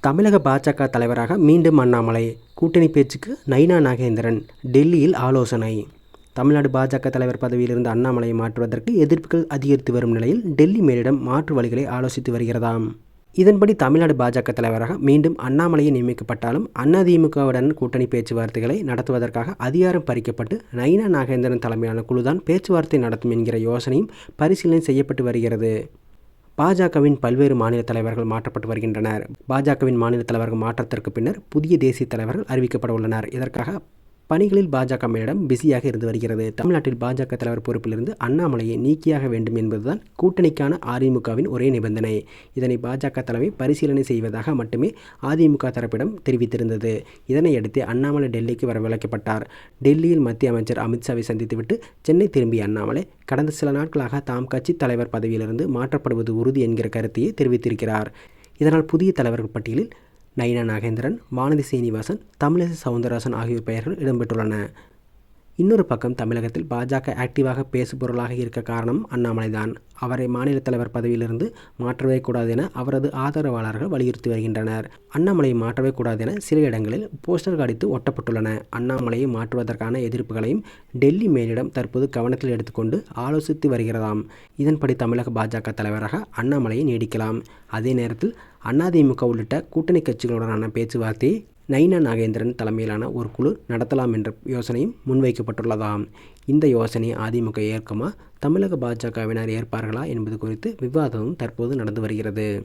தமிழக பாஜக தலைவராக மீண்டும் அண்ணாமலை. கூட்டணி பேச்சுக்கு நைனா நாகேந்திரன் டெல்லியில் ஆலோசனை. தமிழ்நாடு பாஜக தலைவர் பதவியில் அண்ணாமலையை மாற்றுவதற்கு எதிர்ப்புகள் அதிகரித்து வரும் நிலையில் டெல்லி மேலிடம் மாற்று வழிகளை ஆலோசித்து வருகிறதாம். இதன்படி தமிழ்நாடு பாஜக தலைவராக மீண்டும் அண்ணாமலையை நியமிக்கப்பட்டாலும் அதிமுகவுடன் கூட்டணி பேச்சுவார்த்தைகளை நடத்துவதற்காக அதிகாரம் பறிக்கப்பட்டு நைனா நாகேந்திரன் தலைமையிலான குழுதான் பேச்சுவார்த்தை நடத்தும் என்கிற யோசனையும் பரிசீலனை செய்யப்பட்டு வருகிறது. பாஜகவின் பல்வேறு மாநில தலைவர்கள் மாற்றப்பட்டு வருகின்றனர். பாஜகவின் மாநில தலைவர்கள் மாற்றத்திற்கு பின்னர் புதிய தேசிய தலைவர்கள் அறிவிக்கப்பட உள்ளனர். இதற்காக பணிகளில் பாஜக மேலிடம் பிஸியாக இருந்து வருகிறது. தமிழ்நாட்டில் பாஜக தலைவர் பொறுப்பிலிருந்து அண்ணாமலையை நீக்கியாக வேண்டும் என்பதுதான் கூட்டணிக்கான அதிமுகவின் ஒரே நிபந்தனை. இதனை பாஜக தலைமை பரிசீலனை செய்வதாக மட்டுமே அதிமுக தரப்பிடம் தெரிவித்திருந்தது. இதனையடுத்து அண்ணாமலை டெல்லிக்கு வரவழைக்கப்பட்டார் டெல்லியில் மத்திய அமைச்சர் அமித்ஷாவை சந்தித்துவிட்டு சென்னை திரும்பிய அண்ணாமலை கடந்த சில நாட்களாக தாம் கட்சி தலைவர் பதவியிலிருந்து மாற்றப்படுவது உறுதி என்கிற கருத்தையே தெரிவித்திருக்கிறார். இதனால் புதிய தலைவர்கள் பட்டியலில் நயினா நாகேந்திரன் வானதி சீனிவாசன் தமிழிசை சவுந்தரராசன் ஆகியோர் பெயர்கள் இடம்பெற்றுள்ளன. இன்னொரு பக்கம் தமிழகத்தில் பாஜக ஆக்டிவாக பேசுபொருளாக இருக்க காரணம் அண்ணாமலைதான். அவரை மாநில தலைவர் பதவியிலிருந்து மாற்றவே கூடாது என அவரது ஆதரவாளர்கள் வலியுறுத்தி வருகின்றனர். அண்ணாமலையை மாற்றவே கூடாது என சில இடங்களில் போஸ்டர்கள் அடித்து ஒட்டப்பட்டுள்ளன. அண்ணாமலையை மாற்றுவதற்கான எதிர்ப்புகளையும் டெல்லி மேலிடம் தற்போது கவனத்தில் எடுத்துக்கொண்டு ஆலோசித்து வருகிறதாம். இதன்படி தமிழக பாஜக தலைவராக அண்ணாமலையை நீடிக்கலாம். அதே நேரத்தில் அதிமுக உள்ளிட்ட கூட்டணி கட்சிகளுடனான பேச்சுவார்த்தையை நைனா நாகேந்திரன் தலைமையிலான ஒரு குழு நடத்தலாம் என்ற யோசனையும் முன்வைக்கப்பட்டுள்ளதாம். இந்த யோசனையை அதிமுக ஏற்குமா? தமிழக பாஜகவினர் ஏற்பார்களா என்பது குறித்து விவாதமும் தற்போது நடந்து வருகிறது.